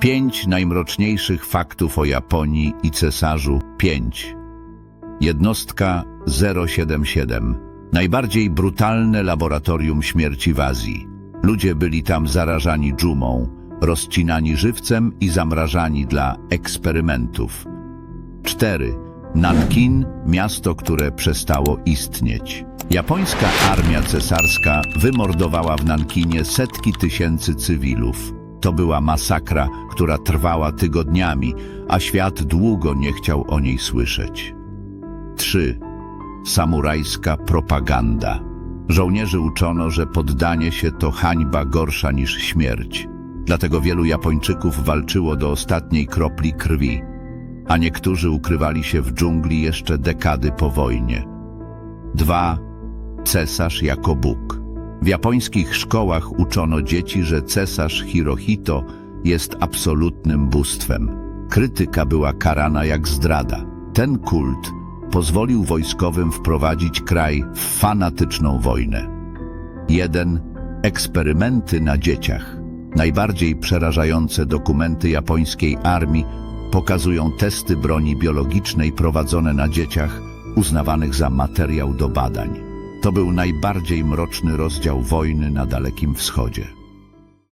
Pięć najmroczniejszych faktów o Japonii i cesarzu 5. Jednostka 077. Najbardziej brutalne laboratorium śmierci w Azji. Ludzie byli tam zarażani dżumą, rozcinani żywcem i zamrażani dla eksperymentów. 4. Nankin, miasto, które przestało istnieć. Japońska armia cesarska wymordowała w Nankinie setki tysięcy cywilów. To była masakra, która trwała tygodniami, a świat długo nie chciał o niej słyszeć. 3. Samurajska propaganda. Żołnierzy uczono, że poddanie się to hańba gorsza niż śmierć. Dlatego wielu Japończyków walczyło do ostatniej kropli krwi, a niektórzy ukrywali się w dżungli jeszcze dekady po wojnie. 2. Cesarz jako Bóg. W japońskich szkołach uczono dzieci, że cesarz Hirohito jest absolutnym bóstwem. Krytyka była karana jak zdrada. Ten kult pozwolił wojskowym wprowadzić kraj w fanatyczną wojnę. 1. Eksperymenty na dzieciach. Najbardziej przerażające dokumenty japońskiej armii pokazują testy broni biologicznej prowadzone na dzieciach, uznawanych za materiał do badań. To był najbardziej mroczny rozdział wojny na Dalekim Wschodzie.